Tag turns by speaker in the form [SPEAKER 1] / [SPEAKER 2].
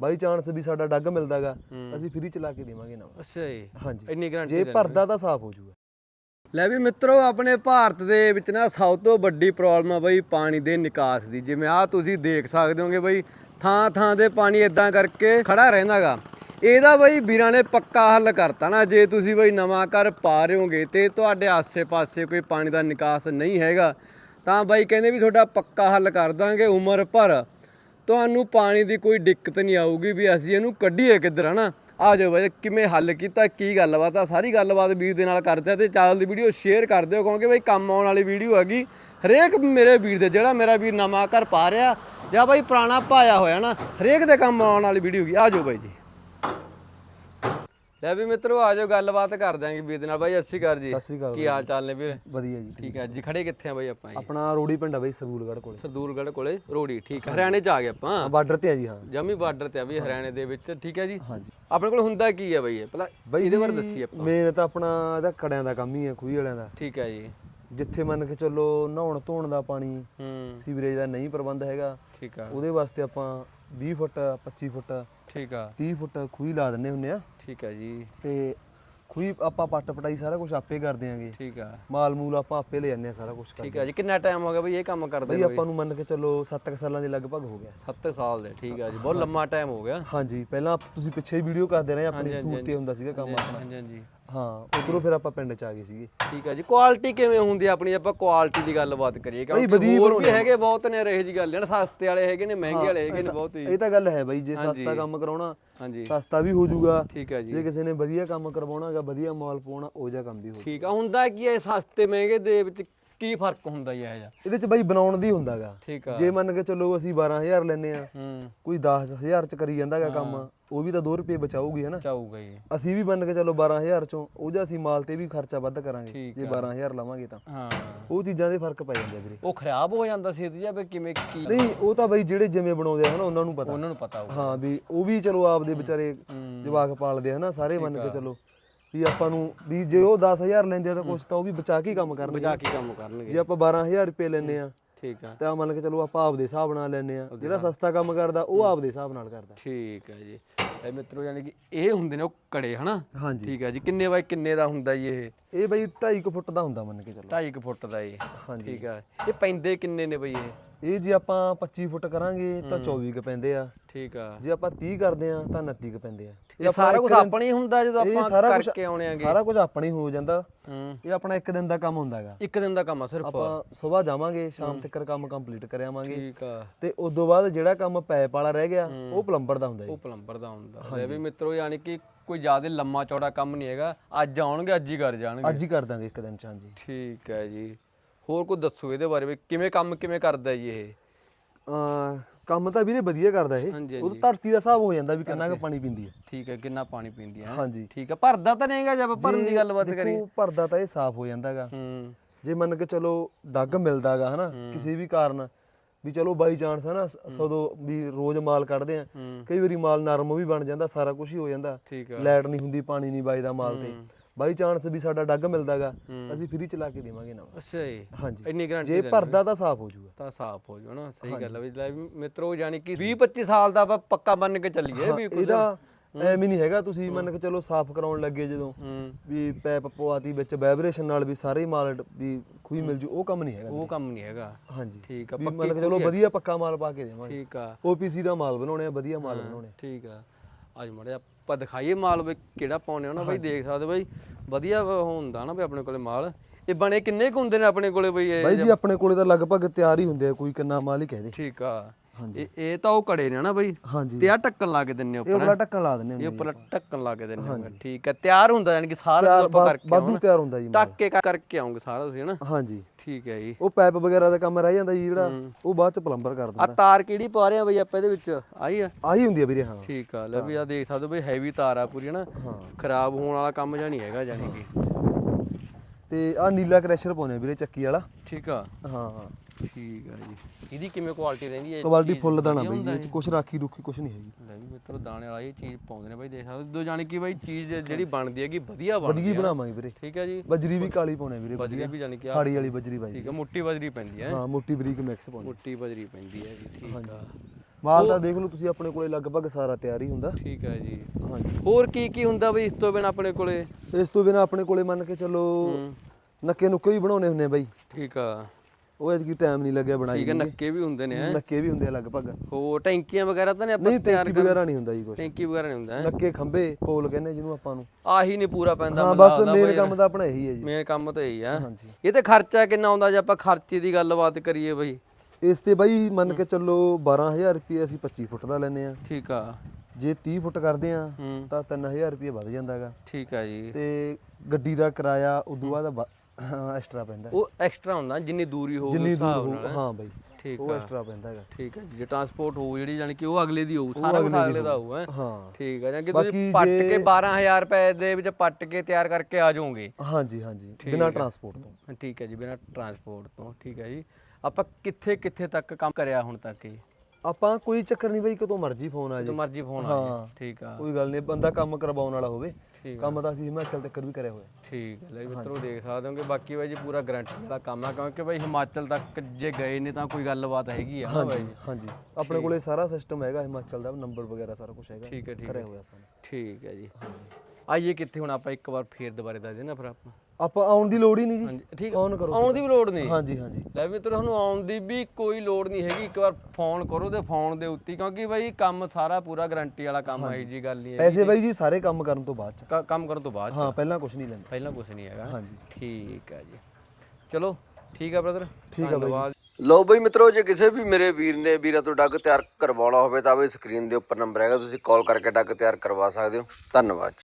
[SPEAKER 1] By chance ਵੀ ਸਾਡਾ ਡੱਗ ਮਿਲਦਾਗਾ ਅਸੀਂ free ਚਲਾ ਕੇ ਦੇਵਾਂਗੇ ਨਵਾਂ।
[SPEAKER 2] ਅੱਛਾ ਜੀ।
[SPEAKER 1] ਹਾਂਜੀ।
[SPEAKER 2] ਇੰਨੀ ਗਾਰੰਟੀ
[SPEAKER 1] ਜੇ ਭਰਦਾ ਤਾਂ ਸਾਫ਼ ਹੋ ਜਾਊਗਾ
[SPEAKER 2] ਲੈ ਵੀ ਮਿੱਤਰੋ ਆਪਣੇ ਭਾਰਤ ਦੇ ਵਿੱਚ ਨਾ ਸਭ ਤੋਂ ਵੱਡੀ ਪ੍ਰੋਬਲਮ ਆ ਬਈ ਪਾਣੀ ਦੇ ਨਿਕਾਸ ਦੀ। ਜਿਵੇਂ ਆ ਤੁਸੀਂ ਦੇਖ ਸਕਦੇ ਹੋਗੇ ਬਈ ਥਾਂ ਥਾਂ ਦੇ ਪਾਣੀ ਇਦਾਂ ਕਰਕੇ ਖੜਾ ਰਹਿੰਦਾਗਾ। ਇਹਦਾ ਬਈ ਵੀਰਾਂ ਨੇ ਪੱਕਾ ਹੱਲ ਕਰਤਾ ਨਾ। ਜੇ ਤੁਸੀਂ ਬਈ ਨਵਾਂ ਘਰ ਪਾ ਰਹੇ ਹੋਗੇ ਤੇ ਤੁਹਾਡੇ ਆਸੇ-ਪਾਸੇ ਕੋਈ ਪਾਣੀ ਦਾ ਨਿਕਾਸ ਨਹੀਂ ਹੈਗਾ ਤਾਂ ਬਾਈ ਕਹਿੰਦੇ ਵੀ ਤੁਹਾਡਾ ਪੱਕਾ ਹੱਲ ਕਰ ਦਾਂਗੇ ਉਮਰ ਭਰ। ਤੁਹਾਨੂੰ ਪਾਣੀ ਦੀ ਕੋਈ ਦਿੱਕਤ ਨਹੀਂ ਆਊਗੀ ਵੀ ਅਸੀਂ ਇਹਨੂੰ ਕੱਢੀਏ ਕਿੱਧਰ, ਹਨਾ? ਆ ਜਾਓ ਬਾਈ, ਕਿਵੇਂ ਹੱਲ ਕੀਤਾ, ਕੀ ਗੱਲਬਾਤ ਆ? ਸਾਰੀ ਗੱਲਬਾਤ ਵੀਰ ਦੇ ਨਾਲ ਕਰਦੇ ਆ ਤੇ ਚੈਨਲ ਦੀ ਵੀਡੀਓ ਸ਼ੇਅਰ ਕਰ ਦਿਓ ਕਿਉਂਕਿ ਬਾਈ ਕੰਮ ਆਉਣ ਵਾਲੀ ਵੀਡੀਓ ਹੈਗੀ। ਹਰੇਕ ਮੇਰੇ ਵੀਰ ਦੇ, ਜਿਹੜਾ ਮੇਰਾ ਵੀਰ ਨਵਾਂ ਘਰ ਪਾ ਰਿਹਾ, ਜਾਂ ਬਾਈ ਪੁਰਾਣਾ ਪਾਇਆ ਹੋਇਆ ਨਾ ਹਰੇਕ ਦੇ ਕੰਮ ਆਉਣ ਵਾਲੀ ਵੀਡੀਓ ਹੈਗੀ। ਆ ਜਾਓ ਬਾਈ ਜੀ। ਲੈ ਵੀ ਮਿੱਤਰੋ ਆ ਜਾਓ ਗੱਲਬਾਤ ਕਰ ਦਿਆਂਗੇ ਵੀਰ ਦੇ ਨਾਲ। ਬਾਈ ਅੱਛੀ ਕਰ ਜੀ।
[SPEAKER 1] ਸਤਿ ਸ੍ਰੀ ਅਕਾਲ
[SPEAKER 2] ਕੀ ਹਾਲ ਚਾਲ ਨੇ ਵੀਰ?
[SPEAKER 1] ਵਧੀਆ ਜੀ
[SPEAKER 2] ਠੀਕ ਹੈ ਜੀ। ਖੜੇ ਕਿੱਥੇ ਆ ਬਾਈ ਆਪਾਂ ਜੀ?
[SPEAKER 1] ਆਪਣਾ ਰੋੜੀ ਪਿੰਡ ਆ ਬਾਈ ਸਰਦੂਲਗੜ੍ਹ ਕੋਲੇ।
[SPEAKER 2] ਸਰਦੂਲਗੜ੍ਹ ਕੋਲੇ ਰੋੜੀ ਠੀਕ ਹੈ ਹਰਿਆਣੇ ਚ ਆ ਗਏ ਆਪਾਂ।
[SPEAKER 1] ਬਾਰਡਰ ਤੇ ਆ ਜੀ ਹਾਂ।
[SPEAKER 2] ਜਮੀ ਬਾਰਡਰ ਤੇ ਆ ਵੀ ਹਰਿਆਣੇ ਦੇ ਵਿੱਚ ਠੀਕ ਹੈ ਜੀ?
[SPEAKER 1] ਹਾਂਜੀ।
[SPEAKER 2] ਆਪਣੇ ਕੋਲ ਹੁੰਦਾ ਕੀ ਹੈ ਬਈ ਇਹ? ਪਹਿਲਾਂ
[SPEAKER 1] ਬਾਈ
[SPEAKER 2] ਇਹਦੇ ਬਾਰੇ ਦੱਸੀ ਆਪਾਂ।
[SPEAKER 1] ਮੇਨ ਤਾਂ ਆਪਣਾ ਇਹਦਾ ਕੜਿਆਂ ਦਾ ਕੰਮ ਹੀ ਹੈ ਖੂਹੀ ਵਾਲਿਆਂ ਦਾ।
[SPEAKER 2] ਠੀਕ ਹੈ ਜੀ।
[SPEAKER 1] ਜਿੱਥੇ ਮੰਨ ਕੇ ਚੱਲੋ ਨਹਾਉਣ ਧੋਣ ਦਾ ਪਾਣੀ
[SPEAKER 2] ਹੂੰ।
[SPEAKER 1] ਸੀਵਰੇਜ ਦਾ ਨਹੀਂ ਪ੍ਰਬੰਧ ਹੈਗਾ
[SPEAKER 2] ਠੀਕ ਆ।
[SPEAKER 1] ਉਹਦੇ ਵਾਸਤੇ ਆਪਾਂ 20 ਫੁੱਟ 25 ਫੁੱਟ
[SPEAKER 2] ਠੀਕ ਆ।
[SPEAKER 1] 30 ਫੁੱਟ ਖੂਹੀ ਲਾ ਦਿੰਨੇ ਹੁੰਨੇ ਆ।
[SPEAKER 2] ਠੀਕ ਆ ਜੀ।
[SPEAKER 1] ਤੇ ਖੂਹੀ ਆਪਾਂ ਪੱਟ ਪਟਾਈ ਸਾਰਾ ਕੁਝ ਆਪੇ ਕਰ ਦਿਆਂਗੇ
[SPEAKER 2] ਠੀਕ ਆ।
[SPEAKER 1] ਮਾਲ ਮੂਲ ਆਪਾਂ ਆਪੇ ਲੈ ਜਾਂਦੇ ਆ ਸਾਰਾ ਕੁਝ ਕਰ
[SPEAKER 2] ਠੀਕ ਆ ਜੀ। ਕਿੰਨਾ ਟਾਈਮ ਹੋ ਗਿਆ ਬਈ ਇਹ ਕੰਮ ਕਰਦੇ
[SPEAKER 1] ਬਈ ਆਪਾਂ ਨੂੰ ਮੰਨ ਕੇ ਚੱਲੋ 7 ਸਾਲਾਂ ਦੇ ਲਗਭਗ ਹੋ ਗਿਆ।
[SPEAKER 2] 7 ਸਾਲ ਦੇ ਠੀਕ ਆ ਜੀ। ਬਹੁਤ ਲੰਮਾ ਟਾਈਮ ਹੋ ਗਿਆ।
[SPEAKER 1] ਹਾਂਜੀ। ਪਹਿਲਾਂ ਤੁਸੀਂ ਪਿੱਛੇ ਵੀਡੀਓ ਕਰਦੇ ਰਹੇ ਆਪਣੀ ਸੂਟ ਤੇ ਹੁੰਦਾ ਸੀਗਾ ਕੰਮ ਆਪਣਾ।
[SPEAKER 2] ਹਾਂਜੀ ਹਾਂਜੀ।
[SPEAKER 1] ਹਾਂ ਉਧਰੋਂ ਫਿਰ ਆਪਾਂ ਪਿੰਡ ਚ ਆ ਗਏ ਸੀਗੇ।
[SPEAKER 2] ਠੀਕ ਆ ਜੀ ਕੁਆਲਿਟੀ ਕਿਵੇਂ ਹੁੰਦੀ ਆ ਆਪਣੀ? ਆਪਾਂ ਕੁਆਲਿਟੀ ਦੀ ਗੱਲਬਾਤ ਕਰੀਏ ਕਿਉਂਕਿ ਹੋਰ ਵੀ ਹੈਗੇ ਬਹੁਤ ਨੇ ਰਹੇ ਜੀ ਗੱਲ ਨੇ ਨਾ ਸਸਤੇ ਵਾਲੇ ਹੈਗੇ ਨੇ ਮਹਿੰਗੇ ਵਾਲੇ ਹੈਗੇ ਨੇ ਬਹੁਤ ਹੀ
[SPEAKER 1] ਇਹ ਤਾਂ ਗੱਲ ਹੈ ਬਾਈ ਜੇ ਸਸਤਾ ਕੰਮ ਕਰਾਉਣਾ
[SPEAKER 2] ਹਾਂਜੀ।
[SPEAKER 1] ਸਸਤਾ ਵੀ ਹੋ ਜਾਊਗਾ।
[SPEAKER 2] ਠੀਕ ਆ ਜੀ।
[SPEAKER 1] ਜੇ ਕਿਸੇ ਨੇ ਵਧੀਆ ਕੰਮ ਕਰਵਾਉਣਾਗਾ ਵਧੀਆ ਮਾਲ ਪਾਉਣਾ ਉਹ ਜਿਹਾ ਕੰਮ ਵੀ ਹੋ
[SPEAKER 2] ਠੀਕ ਆ ਹੁੰਦਾ ਕੀ ਹੈ ਸਸਤੇ ਮਹਿੰਗੇ ਦੇ ਵਿੱਚ ਕੀ ਫ਼ਰਕ ਹੁੰਦਾ ਜੀ ਇਹ ਜਿਹਾ?
[SPEAKER 1] ਇਹਦੇ ਚ ਬਾਈ ਬਣਾਉਣ ਦੀ ਹੁੰਦਾਗਾ।
[SPEAKER 2] ਠੀਕ ਆ।
[SPEAKER 1] ਜੇ ਮੰਨ ਕੇ ਚੱਲੋ ਅਸੀਂ 12000 ਲੈਨੇ ਆ
[SPEAKER 2] ਹੂੰ
[SPEAKER 1] ਕੋਈ 10000 ਚ ਕਰੀ ਜਾਂਦਾਗਾ ਕੰਮ ਉਹ ਵੀ ਤਾਂ 2 ਰੁਪਏ ਬਚਾਊਗੀ ਹਨਾ?
[SPEAKER 2] ਚਾਹੂਗਾ ਜੀ।
[SPEAKER 1] ਅਸੀਂ ਵੀ ਮੰਨ ਕੇ ਚੱਲੋ 12000 ਚੋਂ ਉਹ ਜਿਹਾ ਅਸੀਂ ਮਾਲ ਤੇ ਵੀ ਖਰਚਾ ਵੱਧ ਕਰਾਂਗੇ
[SPEAKER 2] ਠੀਕ
[SPEAKER 1] ਜੇ 12000 ਲਵਾਂਗੇ ਤਾਂ।
[SPEAKER 2] ਹਾਂ।
[SPEAKER 1] ਉਹ ਚੀਜ਼ਾਂ ਦੇ ਫ਼ਰਕ ਪੈ ਜਾਂਦੇ ਵੀਰੇ।
[SPEAKER 2] ਉਹ ਖਰਾਬ ਹੋ ਜਾਂਦਾ ਸੀ ਜਾਂ ਵੀ ਕਿਵੇਂ ਕੀ
[SPEAKER 1] ਨਹੀਂ ਉਹ ਤਾਂ ਬਾਈ ਜਿਹੜੇ ਜਿਵੇਂ ਬਣਾਉਂਦੇ ਆ ਹਨਾ ਉਹਨਾਂ ਨੂੰ ਪਤਾ।
[SPEAKER 2] ਉਹਨਾਂ ਨੂੰ ਪਤਾ ਹੋਊ
[SPEAKER 1] ਹਾਂ ਵੀ ਉਹ ਵੀ ਚਲੋ ਆਪਦੇ ਵਿਚਾਰੇ। ਜਵਾਕ ਪਾਲਦੇ ਆ ਹਨਾ ਸਾਰੇ ਮੰਨ ਕੇ ਚੱਲੋ। ਵੀ ਆਪਾਂ ਨੂੰ ਵੀ ਜੇ ਉਹ 10000 ਲੈਂਦੇ ਆ ਤਾਂ ਕੁਛ ਤਾਂ ਉਹ ਵੀ ਬਚਾ ਕੇ ਹੀ ਕੰਮ ਕਰਨਗੇ।
[SPEAKER 2] ਬਚਾ ਕੇ ਕੰਮ ਕਰਨਗੇ।
[SPEAKER 1] ਜੇ ਆਪਾਂ 12000 ਰੁਪਏ ਲੈਨੇ ਆ
[SPEAKER 2] ਠੀਕ ਆ।
[SPEAKER 1] ਤਾਂ ਮੰਨ ਕੇ ਚਲੋ ਆਪਾਂ ਆਪਦੇ ਹਿਸਾਬ ਨਾਲ ਲੈਨੇ ਆ। ਜਿਹੜਾ ਸਸਤਾ ਕੰਮ ਕਰਦਾ ਉਹ ਆਪਦੇ ਹਿਸਾਬ ਨਾਲ ਕਰਦਾ।
[SPEAKER 2] ਠੀਕ ਹੈ ਜੀ। ਇਹ ਮਿੱਤਰੋ ਯਾਨੀ ਕਿ ਇਹ ਹੁੰਦੇ ਨੇ ਉਹ ਕੜੇ ਹਨਾ?
[SPEAKER 1] ਹਾਂਜੀ।
[SPEAKER 2] ਠੀਕ ਹੈ ਜੀ। ਕਿੰਨੇ ਬਾਈ ਕਿੰਨੇ ਦਾ ਹੁੰਦਾ ਜੀ ਇਹ?
[SPEAKER 1] ਇਹ ਬਾਈ 2.5 ਫੁੱਟ ਦਾ ਹੁੰਦਾ ਮੰਨ ਕੇ ਚੱਲੋ।
[SPEAKER 2] 2.5 ਫੁੱਟ ਦਾ ਇਹ।
[SPEAKER 1] ਹਾਂਜੀ।
[SPEAKER 2] ਠੀਕ ਹੈ ਇਹ ਪੈਂਦੇ ਕਿੰਨੇ ਨੇ ਬਈ ਇਹ?
[SPEAKER 1] ਇਹ ਜੇ ਆਪਾਂ 25 ਫੁੱਟ ਕਰਾਂਗੇ ਤਾਂ 24 ਕ ਪੈਂਦੇ ਆ।
[SPEAKER 2] ਠੀਕ ਆ।
[SPEAKER 1] ਜੇ ਆਪਾਂ 30 ਕਰਦੇ ਆ ਤਾਂ 29 ਕ ਪੈਂਦੇ ਆ।
[SPEAKER 2] ਇਹ ਸਾਰਾ ਕੁਝ ਆਪਣਾ ਹੀ ਹੁੰਦਾ ਜਦੋਂ
[SPEAKER 1] ਇਹ
[SPEAKER 2] ਆਪਾਂ ਕਰਕੇ ਆਉਣੇ ਆਂਗੇ।
[SPEAKER 1] ਸਾਰਾ ਕੁਝ ਆਪਣਾ ਹੀ ਹੋ ਜਾਂਦਾ। ਇਹ ਆਪਣਾ ਇੱਕ ਦਿਨ ਦਾ ਕੰਮ ਹੁੰਦਾਗਾ
[SPEAKER 2] ਇੱਕ ਦਿਨ ਦਾ ਕੰਮ ਆ ਸਿਰਫ।
[SPEAKER 1] ਆਪਾਂ ਸਵੇਰ ਜਾਵਾਂਗੇ ਸ਼ਾਮ ਤੱਕ ਕੰਮ ਕੰਪਲੀਟ ਕਰ ਆਵਾਂਗੇ।
[SPEAKER 2] ਠੀਕ ਆ।
[SPEAKER 1] ਤੇ ਉਸ ਤੋਂ ਬਾਅਦ ਜਿਹੜਾ ਕੰਮ ਪੈਪ ਵਾਲਾ ਰਹਿ ਗਿਆ ਉਹ ਪਲੰਬਰ ਦਾ ਹੁੰਦਾ ਜੀ।
[SPEAKER 2] ਉਹ ਪਲੰਬਰ ਦਾ ਹੁੰਦਾ। ਲੈ ਵੀ ਮਿੱਤਰੋ ਯਾਨੀ ਕਿ ਕੋਈ ਜ਼ਿਆਦਾ ਲੰਮਾ ਚੌੜਾ ਕੰਮ ਨਹੀਂ ਹੈਗਾ। ਅੱਜ ਆਉਣਗੇ ਅੱਜ ਹੀ ਕਰ ਜਾਣਗੇ।
[SPEAKER 1] ਅੱਜ ਹੀ ਕਰ ਦਾਂਗੇ ਇੱਕ ਦਿਨ ਚ ਹਾਂਜੀ।
[SPEAKER 2] ਠੀਕ ਹੈ ਜੀ। ਹੋਰ ਕੁਝ ਦੱਸੋ ਇਹਦੇ ਬਾਰੇ ਵੀ ਕਿਵੇਂ ਕੰਮ ਕਿਵੇਂ ਕਰਦਾ ਜੀ ਇਹ?
[SPEAKER 1] ਅਮ ਕੰਮ ਤਾਂ ਵੀਰੇ ਵਧੀਆ ਕਰਦਾ ਇਹ।
[SPEAKER 2] ਹਾਂਜੀ
[SPEAKER 1] ਉਹ ਧਰਤੀ ਦਾ ਹਿਸਾਬ ਹੋ ਜਾਂਦਾ ਵੀ ਕਿੰਨਾ ਕੁ ਪਾਣੀ ਪੀਂਦੀ ਹੈ।
[SPEAKER 2] ਠੀਕ ਹੈ ਕਿੰਨਾ ਪਾਣੀ ਪੀਂਦੀ ਹੈ।
[SPEAKER 1] ਹਾਂਜੀ।
[SPEAKER 2] ਠੀਕ ਹੈ ਭਰਦਾ ਤਾਂ ਨਹੀਂਗਾ ਜਦ ਆਪਾਂ ਭਰਨ ਦੀ ਗੱਲਬਾਤ ਕਰੀਏ।
[SPEAKER 1] ਦੇਖੋ ਭਰਦਾ ਤਾਂ ਇਹ ਸਾਫ਼ ਹੋ ਜਾਂਦਾਗਾ।
[SPEAKER 2] ਹੂੰ।
[SPEAKER 1] ਜੇ ਮੰਨ ਕੇ ਚਲੋ ਡੱਗ ਮਿਲਦਾਗਾ ਹਨਾ ਕਿਸੇ ਵੀ ਕਾਰਨ ਵੀ ਚਲੋ ਬਾਈ ਚਾਂਸ ਹਨਾ ਸਦੋਂ ਵੀ ਰੋਜ਼ ਮਾਲ ਕੱਢਦੇ ਆ।
[SPEAKER 2] ਹੂੰ।
[SPEAKER 1] ਕਈ ਵਾਰੀ ਮਾਲ ਨਰਮ ਵੀ ਬਣ ਜਾਂਦਾ ਸਾਰਾ ਕੁਝ ਹੀ ਹੋ ਜਾਂਦਾ।
[SPEAKER 2] ਠੀਕ ਆ।
[SPEAKER 1] ਲਾਈਟ ਨਹੀਂ ਹੁੰਦੀ ਪਾਣੀ ਨਹੀਂ ਵੱਜਦਾ ਮਾਲ ਤੇ। ਬਾਈ ਚਾਂਸ ਵੀ ਸਾਡਾ ਡੱਗ ਮਿਲਦਾਗਾ ਅਸੀਂ ਫ੍ਰੀ ਚਲਾ ਕੇ ਦੇਵਾਂਗੇ ਨਵਾਂ।
[SPEAKER 2] ਅੱਛਾ ਜੀ।
[SPEAKER 1] ਹਾਂਜੀ।
[SPEAKER 2] ਇੰਨੀ ਗਾਰੰਟੀ
[SPEAKER 1] ਜੇ ਭਰਦਾ ਤਾਂ ਸਾਫ਼ ਹੋ ਜਾਊਗਾ।
[SPEAKER 2] ਤਾਂ ਸਾਫ਼ ਹੋ ਨਾ ਸਹੀ ਗੱਲ ਹੈ ਵੀ ਲੈ ਮਿੱਤਰੋ ਯਾਨੀ ਕਿ 20 25 ਸਾਲ ਦਾ ਆਪਾਂ ਪੱਕਾ ਮੰਨ ਕੇ ਚੱਲੀਏ ਵੀ
[SPEAKER 1] ਇਹਦਾ ਐਵੇਂ ਨਹੀਂ ਹੈਗਾ ਤੁਸੀਂ ਮੰਨ ਕੇ ਚਲੋ ਸਾਫ਼ ਕਰਾਉਣ ਲੱਗੇ ਜਦੋਂ ਵੀ ਪੈਪ ਪਵਾਤੀ ਵਿੱਚ ਵਾਈਬ੍ਰੇਸ਼ਨ ਨਾਲ ਵੀ ਸਾਰੇ ਮਾਲ ਵੀ ਖੂਹੀ ਮਿਲ ਜੂ ਉਹ ਕੰਮ ਨਹੀਂ ਹੈਗਾ।
[SPEAKER 2] ਉਹ ਕੰਮ ਨਹੀਂ ਹੈਗਾ।
[SPEAKER 1] ਹਾਂਜੀ।
[SPEAKER 2] ਠੀਕ ਆ ਪੱਕੀ
[SPEAKER 1] ਮੰਨ ਕੇ ਚਲੋ ਵਧੀਆ ਪੱਕਾ ਮਾਲ ਪਾ ਕੇ ਦੇਵਾਂਗੇ।
[SPEAKER 2] ਠੀਕ ਆ।
[SPEAKER 1] ਓਪੀਸੀ ਦਾ ਮਾਲ ਬਣਾਉਣੇ ਆ ਵਧੀਆ ਮਾਲ ਬਣਾਉਣੇ।
[SPEAKER 2] ਠੀਕ ਆ। ਅੱਜ ਮੜਿਆ ਆਪਾਂ ਦਿਖਾਈਏ ਮਾਲ ਬਈ ਕਿਹੜਾ ਪਾਉਣੇ ਨਾ ਬਈ ਦੇਖ ਸਕਦੇ ਬਈ ਵਧੀਆ ਵਾ ਹੁੰਦਾ ਨਾ ਬਈ ਆਪਣੇ ਕੋਲੇ ਮਾਲ। ਇਹ ਬਣੇ ਕਿੰਨੇ ਕੁ ਹੁੰਦੇ ਨੇ ਆਪਣੇ ਕੋਲੇ ਬਈ ਇਹ
[SPEAKER 1] ਬਾਈ ਜੀ ਆਪਣੇ ਕੋਲੇ ਤਾਂ ਲਗਭਗ ਤਿਆਰ ਹੀ ਹੁੰਦੇ ਆ ਕੋਈ ਕਿੰਨਾ ਮਾਲ ਹੀ ਕਹਦੇ
[SPEAKER 2] ਠੀਕ ਆ।
[SPEAKER 1] ਹਾਂਜੀ।
[SPEAKER 2] ਇਹ ਤਾਂ ਉਹ ਕੜੇ ਨੇ ਨਾ ਬਈ।
[SPEAKER 1] ਹਾਂਜੀ।
[SPEAKER 2] ਤੇ ਆ ਢੱਕਣ ਲਾ ਕੇ ਦਿੰਨੇ
[SPEAKER 1] ਇਹ
[SPEAKER 2] ਉੱਪਰ
[SPEAKER 1] ਢੱਕਣ ਲਾ ਦਿੰਨੇ
[SPEAKER 2] ਇਹ ਉੱਪਰ ਢੱਕਣ ਲਾ ਕੇ ਦਿੰਨੇ ਠੀਕ ਆ ਤਿਆਰ ਹੁੰਦਾ ਯਾਨੀ ਕਿ ਸਾਰਾ ਆਪਾਂ ਕਰਕੇ
[SPEAKER 1] ਵਾਧੂ ਤਿਆਰ ਹੁੰਦਾ ਜੀ।
[SPEAKER 2] ਢੱਕ ਕੇ ਕਰਕੇ ਆਉਂਗੇ ਸਾਰਾ ਤੁਸੀਂ ਹਨਾ?
[SPEAKER 1] ਹਾਂਜੀ।
[SPEAKER 2] ਠੀਕ ਹੈ ਜੀ।
[SPEAKER 1] ਉਹ ਪੈਪ ਵਗੈਰਾ ਦਾ ਕੰਮ ਰਹਿ ਜਾਂਦਾ ਜੀ ਜਿਹੜਾ ਉਹ ਬਾਅਦ ਚ ਪਲੰਬਰ ਕਰ
[SPEAKER 2] ਆ
[SPEAKER 1] ਦਿੰਦਾ।
[SPEAKER 2] ਤਾਰ ਕਿਹੜੀ ਪਾ ਰਹੇ ਆ ਬਈ ਆਪਾਂ ਇਹਦੇ ਵਿੱਚ? ਆਈ ਆ?
[SPEAKER 1] ਆਹੀ ਹੁੰਦੀ ਆ ਵੀਰੇ ਹਾਂ।
[SPEAKER 2] ਠੀਕ ਆ ਲੈ ਵੀ ਆ ਦੇਖ ਸਕਦੇ ਹੋ ਬਈ ਹੈਵੀ ਤਾਰ ਆ ਪੂਰੀ ਹਨਾ?
[SPEAKER 1] ਹਾਂ।
[SPEAKER 2] ਖਰਾਬ ਹੋਣ ਵਾਲਾ ਕੰਮ ਜਾਂ ਨਹੀਂ ਹੈਗਾ ਜਾਨੀ ਕਿ।
[SPEAKER 1] ਤੇ ਆ ਨੀਲਾ ਕ੍ਰੈਸ਼ਰ ਪਾਉਨੇ ਆ ਵੀਰੇ ਚੱਕੀ ਵਾਲਾ।
[SPEAKER 2] ਠੀਕ ਆ।
[SPEAKER 1] ਹਾਂ ਹਾਂ।
[SPEAKER 2] ਠੀਕ ਆ ਜੀ। ਇਹਦੀ ਕਿਵੇਂ ਕੁਆਲਿਟੀ ਰਹਿੰਦੀ ਹੈ?
[SPEAKER 1] ਕੁਆਲਿਟੀ ਫੁੱਲ ਦਾਣਾ ਬਈ ਇਹ ਚ ਕੁਛ ਰਾਖੀ ਰੁਖੀ ਕੁਛ ਨਹੀਂ ਹੈਗੀ।
[SPEAKER 2] ਲੈ ਵੀ ਮਿੱਤਰੋ ਦਾਣੇ ਵਾਲੀ ਚੀਜ਼ ਪਾਉਂਦੇ ਨੇ ਬਾਈ ਦੇਖ ਸਕਦੇ ਦੋ ਜਾਨੀ ਕਿ ਬਾਈ ਚੀਜ਼ ਜਿਹੜੀ ਬਣਦੀ ਹੈਗੀ ਵਧੀਆ ਬਣਦੀ
[SPEAKER 1] ਵਧੀਆ
[SPEAKER 2] ਹੈ
[SPEAKER 1] ਬਣਾਵਾਂਗੇ ਵੀਰੇ।
[SPEAKER 2] ਠੀਕ ਹੈ ਜੀ?
[SPEAKER 1] ਬਜਰੀ ਵੀ ਕਾਲੀ ਪਾਉਨੇ ਵੀਰੇ
[SPEAKER 2] ਬਜਰੀ ਵੀ ਜਾਨੀ ਕਿ
[SPEAKER 1] ਹਾੜੀ ਵਾਲੀ ਬਜਰੀ ਬਾਈ
[SPEAKER 2] ਠੀਕ ਆ ਮੁੱਟੀ ਬਜਰੀ ਪੈਂਦੀ ਹੈ
[SPEAKER 1] ਹਾਂ ਮੋਟੀ ਬਰੀਕ ਮਿਕਸ ਪਾਉਣੀ।
[SPEAKER 2] ਮੁੱਟੀ ਬਜਰੀ ਪੈਂਦੀ ਹੈ ਜੀ ਠੀਕ ਆ।
[SPEAKER 1] ਮਾਲ ਤਾਂ ਦੇਖ ਲਓ ਤੁਸੀਂ ਆਪਣੇ ਕੋਲੇ ਲਗਭਗ ਸਾਰਾ ਤਿਆਰ ਹੀ ਹੁੰਦਾ।
[SPEAKER 2] ਠੀਕ ਹੈ ਜੀ।
[SPEAKER 1] ਹਾਂਜੀ।
[SPEAKER 2] ਹੋਰ ਕੀ ਕੀ ਹੁੰਦਾ ਬਈ ਇਸ ਤੋਂ ਬਿਨਾ ਆਪਣੇ ਕੋਲੇ?
[SPEAKER 1] ਇਸ ਤੋਂ ਬਿਨਾ ਆਪਣੇ ਕੋਲੇ ਮੰਨ ਕੇ ਚੱਲੋ ਨੱਕੇ ਨੁੱਕੇ ਵੀ ਬਣਾਉਣੇ ਹੁੰਦੇ ਬਾਈ।
[SPEAKER 2] ਠੀਕ ਆ।
[SPEAKER 1] ਉਹ ਐਤਕੀ ਟਾਈਮ ਨਹੀਂ ਲੱਗਿਆ ਬਣਾਈ
[SPEAKER 2] ਠੀਕ ਹੈ
[SPEAKER 1] ਨੂੰ।
[SPEAKER 2] ਨੱਕੇ ਵੀ ਹੁੰਦੇ ਨੇ ਹੈਂ?
[SPEAKER 1] ਨੱਕੇ ਵੀ ਹੁੰਦੇ ਆ ਲਗਭਗ।
[SPEAKER 2] ਹੋਰ ਟੈਂਕੀਆਂ ਵਗੈਰਾ ਤਾਂ ਨਹੀਂ ਆਪਾਂ
[SPEAKER 1] ਨਹੀਂ ਟੈਂਕੀ ਵਗੈਰਾ ਨਹੀਂ ਹੁੰਦਾ ਜੀ ਕੁਝ
[SPEAKER 2] ਟੈਂਕੀ ਵਗੈਰਾ ਨਹੀਂ ਹੁੰਦਾ ਹੈਂ?
[SPEAKER 1] ਨੱਕੇ ਖੰਭੇ ਪੋਲ ਕਹਿੰਦੇ ਜਿਹਨੂੰ ਆਪਾਂ ਨੂੰ।
[SPEAKER 2] ਆਹੀ ਨਹੀਂ ਪੂਰਾ ਪੈਂਦਾ
[SPEAKER 1] ਹਾਂ ਬਸ ਮੇਨ ਕੰਮ ਤਾਂ ਆਪਣਾ ਇਹੀ ਹੈ ਜੀ।
[SPEAKER 2] ਮੇਨ ਕੰਮ ਤਾਂ ਇਹੀ ਆ।
[SPEAKER 1] ਹਾਂਜੀ।
[SPEAKER 2] ਇਹ ਤੇ ਖਰਚਾ ਕਿੰਨਾ ਆਉਂਦਾ ਜੇ ਆਪਾਂ ਖਰਚੇ ਦੀ ਗੱਲਬਾਤ ਕਰੀਏ ਬਈ।
[SPEAKER 1] ਇਸ ਤੇ ਬਾਈ ਮੰਨ ਕੇ ਚੱਲੋ 12000 ਰੁਪਏ ਅਸੀਂ 25 ਫੁੱਟ ਦਾ ਲੈਨੇ ਆ
[SPEAKER 2] ਠੀਕ ਆ।
[SPEAKER 1] ਜੇ 30 ਫੁੱਟ ਕਰਦੇ ਆ
[SPEAKER 2] ਹੂੰ।
[SPEAKER 1] ਤਾਂ 3000 ਰੁਪਏ ਵੱਧ ਜਾਂਦਾਗਾ
[SPEAKER 2] ਠੀਕ ਆ ਜੀ।
[SPEAKER 1] ਤੇ ਗੱਡੀ ਦਾ ਕਿਰਾਇਆ ਉਦੋਂ ਬਾਅਦ ਐਕਸਟਰਾ ਪੈਂਦਾ।
[SPEAKER 2] ਉਹ ਐਕਸਟਰਾ ਹੁੰਦਾ ਜਿੰਨੀ ਦੂਰੀ ਹੋਊ
[SPEAKER 1] ਜਿੰਨੀ ਦੂਰ
[SPEAKER 2] ਹਿਸਾਬ
[SPEAKER 1] ਹੋਊ
[SPEAKER 2] ਨਾਲ, ਹੈਂ?
[SPEAKER 1] ਹਾਂ ਬਾਈ
[SPEAKER 2] ਠੀਕ
[SPEAKER 1] ਉਹ
[SPEAKER 2] ਆ।
[SPEAKER 1] ਐਕਸਟਰਾ ਪੈਂਦਾ ਹੈਗਾ।
[SPEAKER 2] ਠੀਕ ਹੈ ਜੀ ਜੇ ਟਰਾਂਸਪੋਰਟ ਹੋਊ ਜਿਹੜੀ ਜਾਨੀ ਕਿ ਉਹ ਅਗਲੇ ਦੀ ਹੋਊ ਸਾਰਾ ਕੁਝ ਅਗਲੇ ਦਾ ਹੋਊ। ਹੈ।
[SPEAKER 1] ਹਾਂ।
[SPEAKER 2] ਠੀਕ ਹੈ ਜਾਂ ਕਿ
[SPEAKER 1] ਬਾਕੀ
[SPEAKER 2] ਤੁਸੀਂ ਪੱਟ
[SPEAKER 1] ਜੇ-
[SPEAKER 2] ਕੇ 12000 ਰੁਪਏ ਦੇ ਵਿੱਚ ਪੱਟ ਕੇ ਤਿਆਰ ਕਰਕੇ ਆ ਜਾਓਗੇ।
[SPEAKER 1] ਹਾਂਜੀ ਹਾਂਜੀ ਬਿਨਾ ਟਰਾਂਸਪੋਰਟ ਤੋਂ।
[SPEAKER 2] ਠੀਕ ਹੈ ਜੀ ਬਿਨਾਂ ਟਰਾਂਸਪੋਰਟ ਤੋਂ ਠੀਕ ਹੈ ਜੀ। ਆਪਾਂ ਕਿੱਥੇ ਕਿੱਥੇ ਤੱਕ ਕੰਮ ਕਰਿਆ ਹੁਣ ਤੱਕ ਜੀ
[SPEAKER 1] ਆਪਾਂ ਕੋਈ ਚੱਕਰ ਨਹੀਂ ਬਾਈ ਕਦੋਂ ਮਰਜ਼ੀ ਫੋਨ ਆ
[SPEAKER 2] ਜਦੋਂ
[SPEAKER 1] ਜੇ
[SPEAKER 2] ਮਰਜ਼ੀ ਫੋਨ ਆ
[SPEAKER 1] ਹਾਂ।
[SPEAKER 2] ਠੀਕ ਆ।
[SPEAKER 1] ਕੋਈ ਗੱਲ ਨਹੀਂ ਬੰਦਾ ਕੰਮ ਕਰਵਾਉਣ ਵਾਲਾ ਹੋਵੇ।
[SPEAKER 2] ਠੀਕ
[SPEAKER 1] ਕੰਮ ਤਾਂ ਅਸੀਂ ਹਿਮਾਚਲ ਤੱਕ ਵੀ ਕਰਿਆ ਹੋਇਆ।
[SPEAKER 2] ਠੀਕ ਹੈ ਲੈ ਮਿੱਤਰੋ ਦੇਖ ਸਕਦੇ ਹੋ ਕਿ ਬਾਕੀ ਬਾਈ ਜੀ ਪੂਰਾ ਗਰੰਟੀ ਦਾ ਕੰਮ ਆ ਕਿਉਂਕਿ ਬਾਈ ਹਿਮਾਚਲ ਤੱਕ ਜੇ ਗਏ ਨੇ ਤਾਂ ਕੋਈ ਗੱਲਬਾਤ ਹੈਗੀ ਆ ਬਾਈ ਜੀ?
[SPEAKER 1] ਹਾਂਜੀ। ਆਪਣੇ ਕੋਲੇ ਸਾਰਾ ਸਿਸਟਮ ਹੈਗਾ ਹਿਮਾਚਲ ਦਾ ਨੰਬਰ ਵਗੈਰਾ ਸਾਰਾ ਕੁਝ ਹੈਗਾ
[SPEAKER 2] ਠੀਕ ਹੈ ਠੀਕ
[SPEAKER 1] ਕਰਿਆ ਹੋਇਆ ਆਪਾਂ ਨੇ।
[SPEAKER 2] ਠੀਕ ਹੈ ਜੀ। ਆਈਏ ਕਿੱਥੇ ਹੁਣ ਆਪਾਂ ਇੱਕ ਵਾਰ ਫੇਰ ਦੁਬਾਰੇ ਦੱਸ ਦੇਣਾ ਫਿਰ ਆਪਾਂ।
[SPEAKER 1] ਆਪਾਂ ਆਉਣ ਦੀ ਲੋੜ ਹੀ ਨਹੀਂ ਜੀ।
[SPEAKER 2] ਹਾਂਜੀ ਠੀਕ
[SPEAKER 1] ਔਨ ਕਰੋ
[SPEAKER 2] ਆਉਣ ਦੀ ਵੀ ਲੋੜ ਨਹੀਂ।
[SPEAKER 1] ਹਾਂਜੀ ਹਾਂਜੀ।
[SPEAKER 2] ਲੈ ਵੀ ਤੁਹਾਨੂੰ ਆਉਣ ਦੀ ਵੀ ਕੋਈ ਲੋੜ ਨਹੀਂ ਹੈਗੀ। ਇੱਕ ਵਾਰ ਫੋਨ ਕਰੋ ਤੇ ਫੋਨ ਦੇ ਉੱਤੇ ਹੀ, ਕਿਉਂਕਿ ਬਾਈ ਕੰਮ ਸਾਰਾ ਪੂਰਾ ਗਾਰੰਟੀ ਵਾਲਾ ਕੰਮ ਹੈ ਜੀ ਗੱਲ ਨਹੀਂ ਹੈ
[SPEAKER 1] ਪੈਸੇ ਬਾਈ ਜੀ ਸਾਰੇ ਕੰਮ ਕਰਨ ਤੋਂ ਬਾਅਦ ਚ।
[SPEAKER 2] ਕ- ਕੰਮ ਕਰਨ ਤੋਂ ਬਾਅਦ
[SPEAKER 1] ਹਾਂ ਪਹਿਲਾਂ ਕੁਝ ਨਹੀਂ ਲੈਂਦੇ।
[SPEAKER 2] ਪਹਿਲਾਂ ਕੁਝ ਨਹੀਂ ਹੈਗਾ।
[SPEAKER 1] ਹਾਂਜੀ।
[SPEAKER 2] ਠੀਕ ਹੈ ਜੀ। ਚਲੋ ਠੀਕ ਹੈ ਬ੍ਰਦਰ
[SPEAKER 1] ਠੀਕ ਆ ਬਾਈ ਜੀ।
[SPEAKER 2] ਲਓ ਬਈ ਮਿੱਤਰੋ ਜੇ ਕਿਸੇ ਵੀ ਮੇਰੇ ਵੀਰ ਨੇ ਵੀਰਾਂ ਤੋਂ ਡੱਗ ਤਿਆਰ ਕਰਵਾਉਣਾ ਹੋਵੇ ਤਾਂ ਬਈ ਸਕਰੀਨ ਦੇ ਉੱਪਰ ਨੰਬਰ ਹੈਗਾ ਤੁਸੀਂ ਕਾਲ ਕਰਕੇ ਡੱਗ ਤਿਆਰ ਕਰਵਾ ਸਕਦੇ ਹੋ। ਧੰਨਵਾਦ